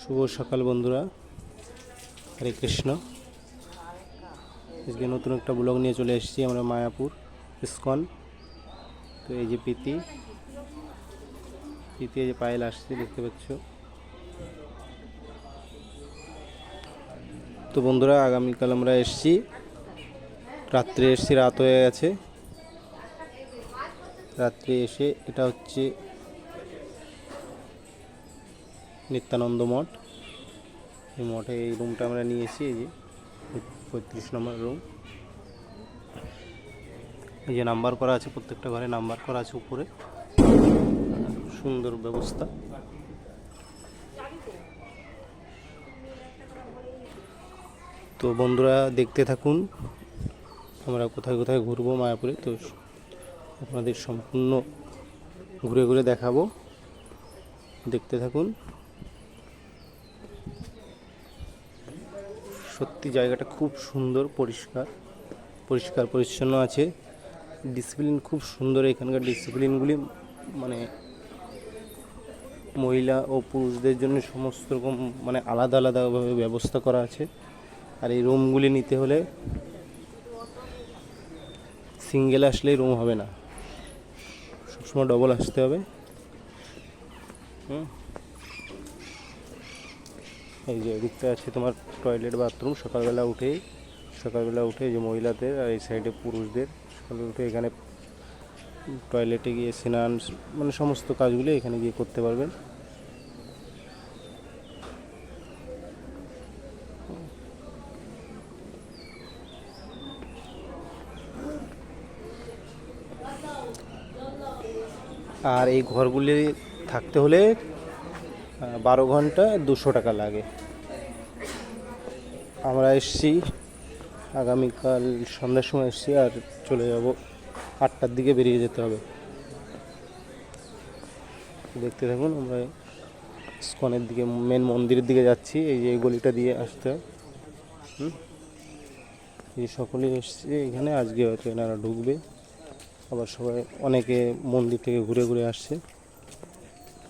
শুভ সকাল বন্ধুরা। হরে কৃষ্ণ। আজকে নতুন একটা ব্লগ নিয়ে চলে এসেছি আমরা মায়াপুর ইস্কন। তো এই যে প্রীতি এই যে পায়েল আসছে, দেখতে পাচ্ছ। তো বন্ধুরা, আগামীকাল আমরা এসেছি। রাত্রে এসেছি, রাত হয়ে গেছে। রাত্রে এসে এটা হচ্ছে নিত্যানন্দ মঠ। এই মঠে এই রুমটা আমরা নিয়েছি, এই যে পঁয়ত্রিশ নম্বর রুম এই যে নাম্বার করা আছে, প্রত্যেকটা ঘরে নাম্বার করা আছে উপরে। সুন্দর ব্যবস্থা। তো বন্ধুরা, দেখতে থাকুন। আমরা কোথায় কোথায় ঘুরবো মায়াপুরে, তো আপনাদের সম্পূর্ণ ঘুরে ঘুরে দেখাবো। দেখতে থাকুন। সত্যি জায়গাটা খুব সুন্দর, পরিষ্কার পরিষ্কার পরিচ্ছন্ন আছে। ডিসিপ্লিন খুব সুন্দর, এখানকার ডিসিপ্লিনগুলি মানে মহিলা ও পুরুষদের জন্য সমস্ত রকম মানে আলাদা আলাদাভাবে ব্যবস্থা করা আছে। আর এই রুমগুলি নিতে হলে সিঙ্গেল আসলেই রুম হবে না। সবসময় ডবল আসতে হবে। হুম। এই যে এদিকটা আছে তোমার টয়লেট বাথরুম সকালবেলা উঠেই, সকালবেলা উঠে যে মহিলাদের আর এই সাইডে পুরুষদের সকালে উঠে এখানে টয়লেটে গিয়ে স্নান মানে সমস্ত কাজগুলো এখানে গিয়ে করতে পারবেন। আর এই ঘরগুলি থাকতে হলে বারো ঘণ্টা দুশো টাকা লাগে। আমরা এসছি, আগামীকাল সন্ধ্যার সময় এসছি আর চলে যাব। আটটার দিকে বেরিয়ে যেতে হবে। দেখতে থাকুন, আমরা স্কনের দিকে মেন মন্দিরের দিকে যাচ্ছি। এই যে গলিটা দিয়ে আসতে হয়। এই সকলেই এসছে এখানে। আজকে হয়তো এনারা ঢুকবে। আবার সবাই অনেকে মন্দির থেকে ঘুরে ঘুরে আসছে।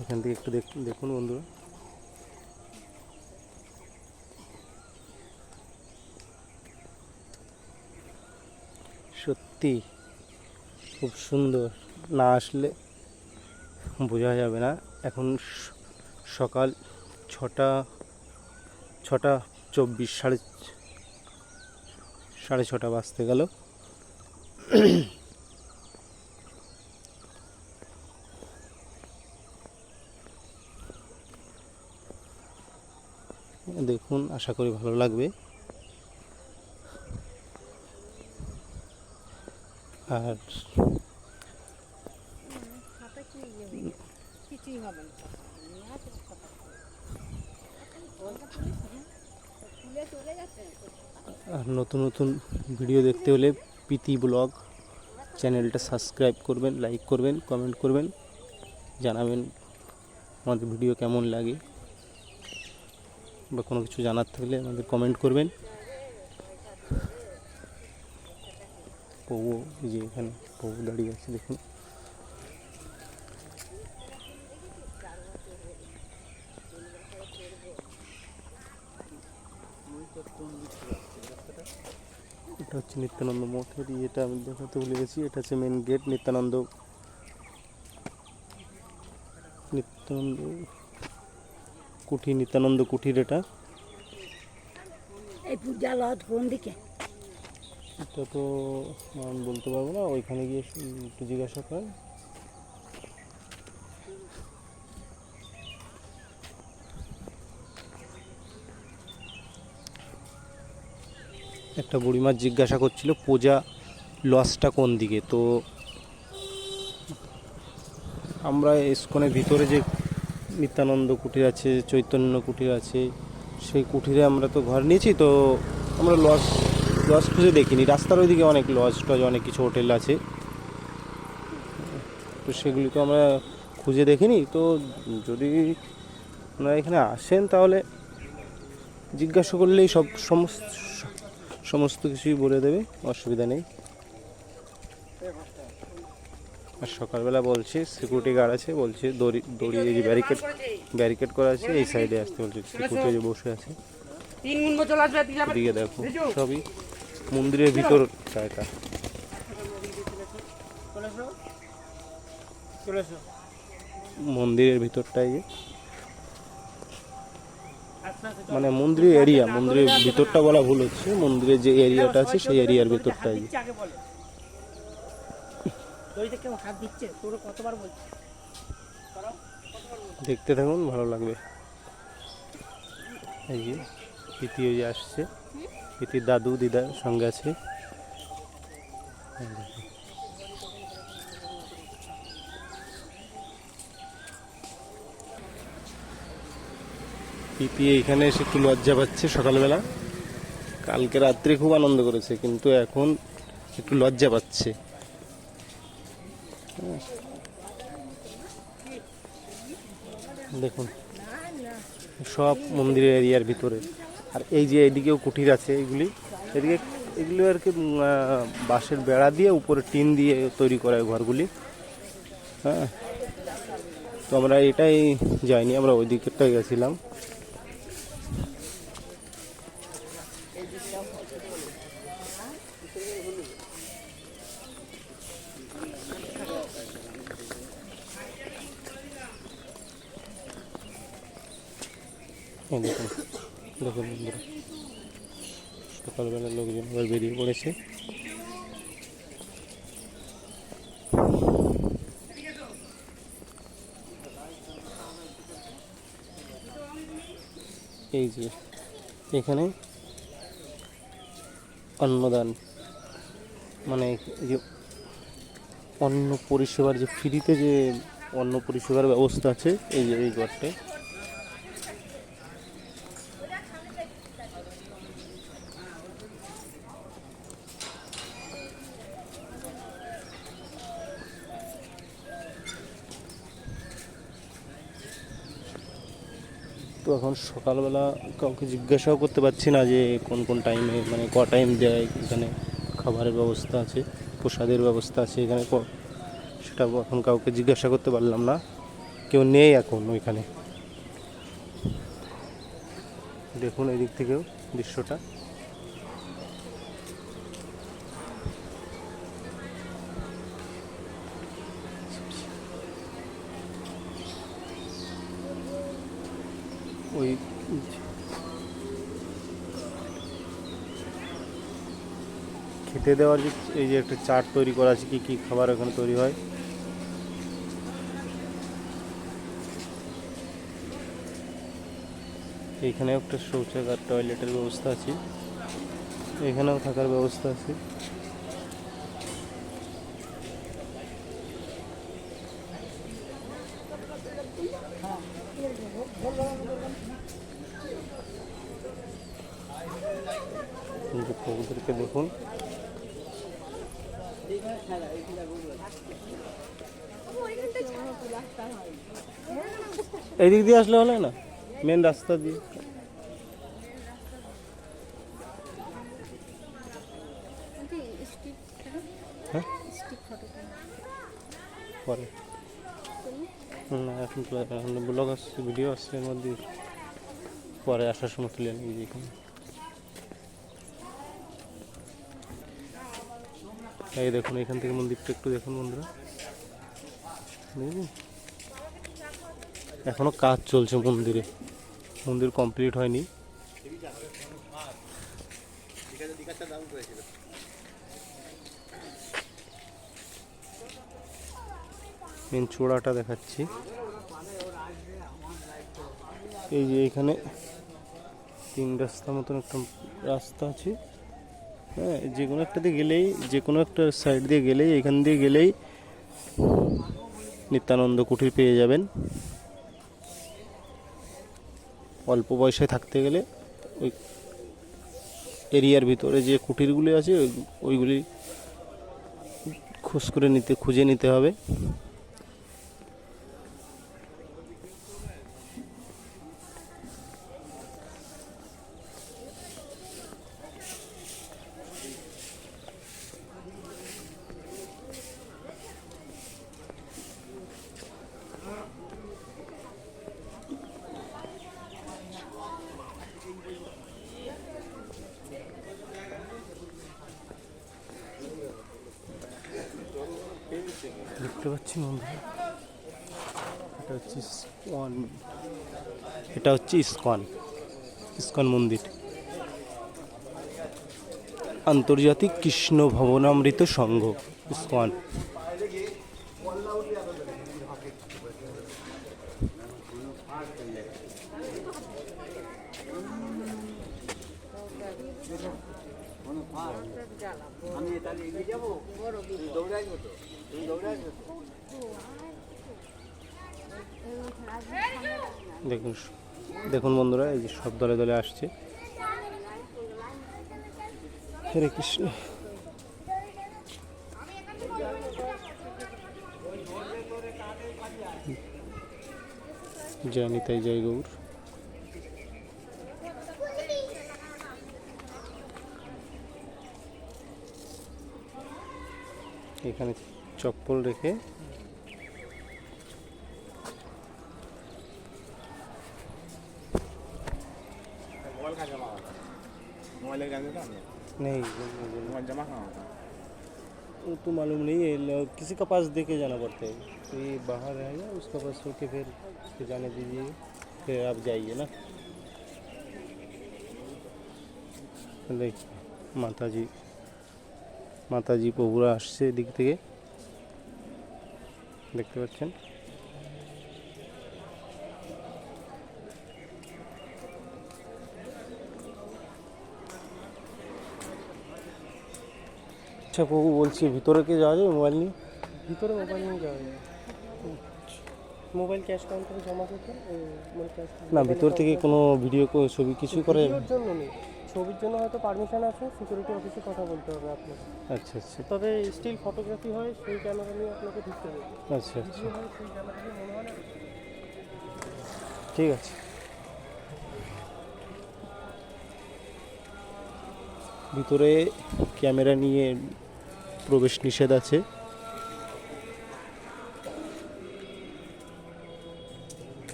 এখান থেকে একটু দেখ- দেখুন বন্ধুরা। সত্যি খুব সুন্দর। না আসলে বোঝা যাবে না। এখন সকাল ছটা ছটা চব্বিশ, সাড়ে সাড়ে ছটা বাজতে গেল। দেখুন, আশা করি ভালো লাগবে। আর আর নতুন নতুন ভিডিও দেখতে হলে প্রীতি ব্লগ চ্যানেলটা সাবস্ক্রাইব করবেন, লাইক করবেন, কমেন্ট করবেন, জানাবেন আমাদের ভিডিও কেমন লাগে বা কোনো কিছু জানার থাকলে আমাদের কমেন্ট করবেন। পবু যে এখানে পবু দাঁড়িয়ে আছে, দেখুন। এটা হচ্ছে নিত্যানন্দ মঠের এটা আমি দেখাতে ভুলে গেছি, এটা হচ্ছে মেন গেট নিত্যানন্দ। নিত্যানন্দ, কুঠি, নিত্যানন্দ কুঠির এটা। এই পূজা লত কোন দিকে? এটা তো আমি বলতে পারব না, ওইখানে গিয়ে একটু জিজ্ঞাসা কর। একটা বুড়ি বুড়িমার জিজ্ঞাসা করছিল, পূজা লসটা কোন দিকে? তো আমরা ইস্কনের ভিতরে যে নিত্যানন্দ কুটির আছে, চৈতন্য কুটির আছে, সেই কুটিরে আমরা তো ঘর নিয়েছি, তো আমরা লস লজ খুঁজে দেখিনি। রাস্তার ওইদিকে অনেক লজ টজ অনেক কিছু হোটেল আছে। তো সেগুলি তো আমরা খুঁজে দেখিনি। তো যদি আপনারা এখানে আসেন তাহলে জিজ্ঞাসা করলেই সব সমস্ত সমস্ত কিছুই বলে দেবে। অসুবিধা নেই। আর সকালবেলা বলছে সিকিউরিটি গার্ড আছে বলছে দড়ি দড়ি এই যে ব্যারিকেড ব্যারিকেড করা আছে এই সাইডে আসতে বলছে। সিকিউরিটি যে বসে আছে। তিন গুণ চলে আসবে এদিকে দেখো সবই। মন্দিরের ভিতর এসো মন্দিরের ভিতরটাই। মানে মন্দিরের এরিয়া মন্দিরের ভিতরটা বলা ভুল হচ্ছে। মন্দিরের যে এরিয়াটা আছে, সেই এরিয়ার ভিতরটাই। দেখতে থাকুন, ভালো লাগবে। এই যে ওই যে আসছে। প্রীতির দাদু দিদার সঙ্গে আছে। দেখুন। এইখানে এসে একটু লজ্জা পাচ্ছে সকালবেলা। কালকে রাত্রে খুব আনন্দ করেছে, কিন্তু এখন একটু লজ্জা পাচ্ছে। দেখুন, সব মন্দিরের এরিয়ার ভিতরে। আর এই যে এদিকেও কুঠির আছে এগুলি, এদিকে এগুলো আর কি বাঁশের বেড়া দিয়ে উপরে টিন দিয়ে তৈরি করা ঘরগুলি। হ্যাঁ। তো আমরা এটাই যাইনি, আমরা ওই দিকেরটাই গেছিলাম। দেখুন। দেখুন বন্ধুরা সকালবেলা লোকজন আবার বেরিয়ে পড়েছে। এই যে, এখানে অন্নদান মানে যে অন্ন পরিষেবার যে ফ্রিতে যে অন্ন পরিষেবার ব্যবস্থা আছে, এই যে এই ঘরটায় এখন সকালবেলা কাউকে জিজ্ঞাসাও করতে পারছি না যে কোন কোন টাইমে মানে ক টাইম দেয়, এখানে খাবারের ব্যবস্থা আছে, প্রসাদের ব্যবস্থা আছে, এখানে ক সেটা এখন কাউকে জিজ্ঞাসা করতে পারলাম না। কেউ নেই এখন ওইখানে। দেখুন এদিক দিক থেকেও দৃশ্যটা ওই খেতে দেওয়ার যে এই যে একটা চাট তৈরি করা আছে, কি কি খাবার ওখানে তৈরি হয়? এইখানেও একটা শৌচাগার, টয়লেটের ব্যবস্থা আছে। এখানেও থাকার ব্যবস্থা আছে। দেখুন। এই দিক দিয়ে আসলে হলে না? মেন রাস্তা দিয়ে। হ্যাঁ? পরে। না এখন ব্লগ আসছে ভিডিও আসছে এর মধ্যে। পরে আসার সময় তুলে নিয়ে এখানে। এই দেখুন, এখান থেকে মন্দিরটা একটু দেখুন বন্ধুরা। এখনও কাজ চলছে মন্দিরে। মন্দির কমপ্লিট হয়নি। মেন চূড়াটা দেখাচ্ছি। এই যে এখানে তিন রাস্তা মতন একটা রাস্তা আছে। হ্যাঁ যে কোনো একটা দিয়ে গেলেই, যে কোনো একটা সাইড দিয়ে গেলেই, এখান দিয়ে গেলেই নিত্যানন্দ কুঠির পেয়ে যাবেন। অল্প পয়সায় থাকতে গেলে ওই এরিয়ার ভিতরে যে কুটিরগুলি আছে, ওই- ওইগুলি খোঁজ করে নিতে খুঁজে নিতে হবে। দেখতে পাচ্ছি এটা হচ্ছে ইস্কন। এটা হচ্ছে ইস্কন। ইস্কন মন্দির। আন্তর্জাতিক কৃষ্ণ ভবনামৃত সংঘ, ইস্কন। দেখুন দেখুন বন্ধুরা, এই যে সব দলে দলে আসছে। হরে কৃষ্ণ। জয় নিতাই, জয় গৌর। এখানে চপ্পল রেখে वो तो मालूम नहीं है ल- किसी का पास दे के जाना पड़ता है तो ये बाहर रहेगा उसका पास होके फिर उसको जाने दीजिए फिर आप जाइए ना দেখ মাতাজি মাতাজি প্রভুরা আসছে এদিক থেকে দেখতে পাচ্ছেন আচ্ছা প্রভু বলছি ভিতরে কি যাওয়া যায় মোবাইল নিয়ে? ভিতরে মোবাইল নিয়ে যাওয়া যায় মোবাইল ক্যাশ কাউন্টারে জমা করতে মানে না ভিতর থেকে কোনো ভিডিও ছবি কিছু করে জন্য নেই। ছবির জন্য হয়তো পারমিশন আছে সিকিউরিটি অফিসে কথা বলতে হবে আপনাকে। আচ্ছা আচ্ছা। তবে স্টিল ফটোগ্রাফি হয় সেই ক্যামেরা নিয়ে আপনাকে ঢুকতে হবে। আচ্ছা আচ্ছা। ঠিক আছে। ভিতরে ক্যামেরা নিয়ে প্রবেশ নিষেধ আছে।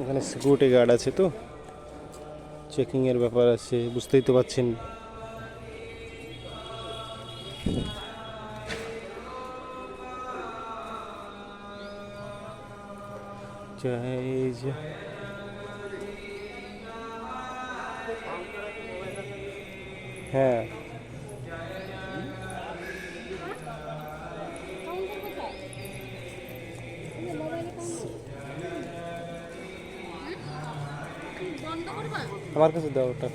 ওখানে সিকিউরিটি গার্ড আছে তো। চেকিংয়ের ব্যাপার আছে, বুঝতেই তো পারছেন হ্যাঁ। আমার কাছে দাও ওটা।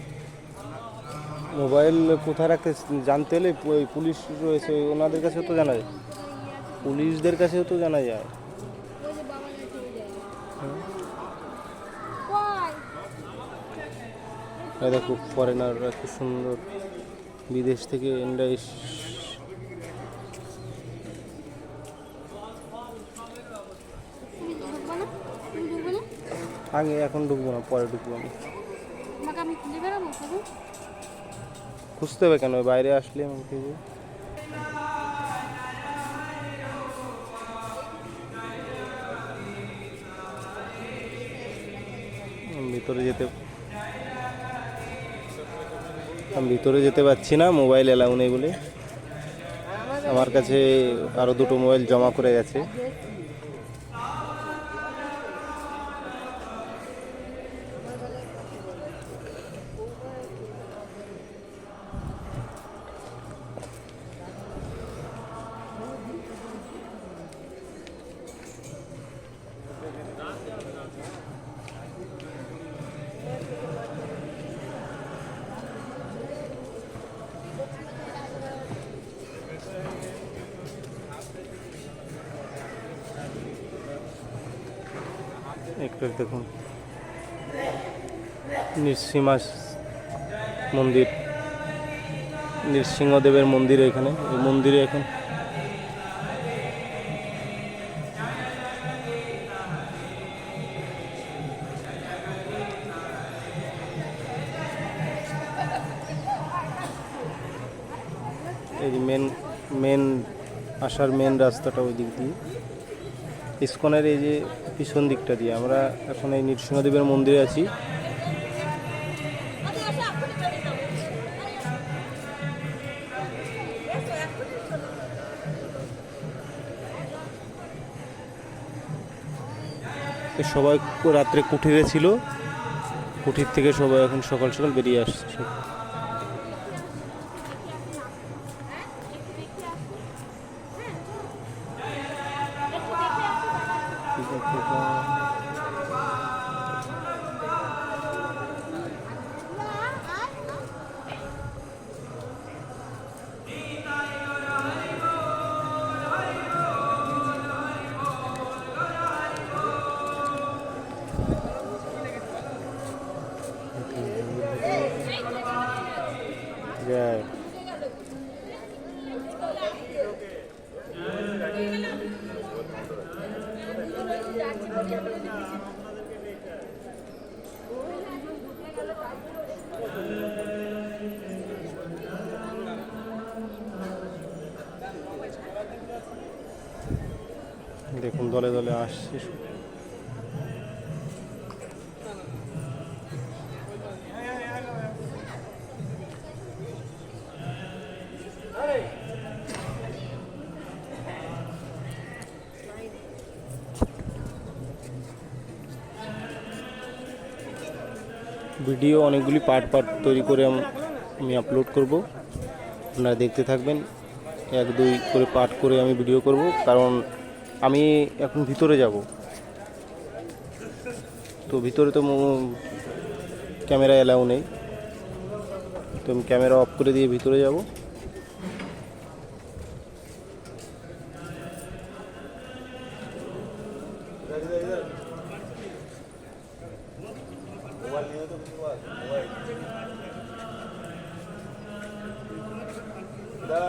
মোবাইল কোথায় রাখতে জানতে হলে ওই পুলিশ রয়েছে ওনাদের কাছেও তো জানা যায়। পুলিশদের কাছেও তো জানা যায়। দেখো ফরেনাররা কি সুন্দর। বিদেশ থেকে ইন্ডিয়া আগে এখন ঢুকবো না পরে ঢুকবো আমি। খুঁজতে হবে কেন? বাইরে আসলে খুঁজে ভিতরে যেতে আমি ভিতরে যেতে পারছি না, মোবাইল এলাউ নেই বলে। আমার কাছে আরও দুটো মোবাইল জমা করে গেছে। নৃসিংহা মন্দির, নৃসিংহদেবের মন্দির এখানে, এই মন্দিরে এখন। এই মেন মেন আসার মেন রাস্তাটা ওই দিক দিয়ে। ইস্কনের এই যে পিছন দিকটা দিয়ে, আমরা এখন এই নৃসিংহদেবের মন্দিরে আছি। সবাই রাত্রে কুঠিরে ছিল। কুঠির থেকে সবাই এখন সকাল সকাল বেরিয়ে আসছে। যায় দেখুন দলে দলে আসছে। ভিডিও অনেকগুলি পার্ট পার্ট তৈরি করে আমি আপলোড করব। আপনারা দেখতে থাকবেন। এক, দুই করে পার্ট করে আমি ভিডিও করব, কারণ আমি এখন ভিতরে যাব। তো ভিতরে তো ক্যামেরা অ্যালাউ নেই। তো আমি ক্যামেরা অফ করে দিয়ে ভিতরে যাব। তো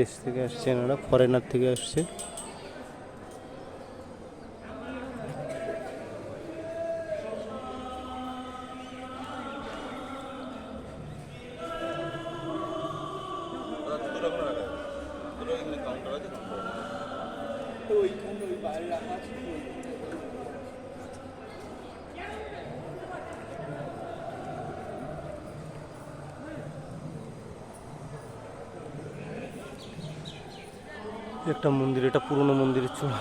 বিদেশ থেকে আসছে এনারা ফরেনার থেকে আসছে। একটা মন্দির এটা পুরনো মন্দিরের চূড়া।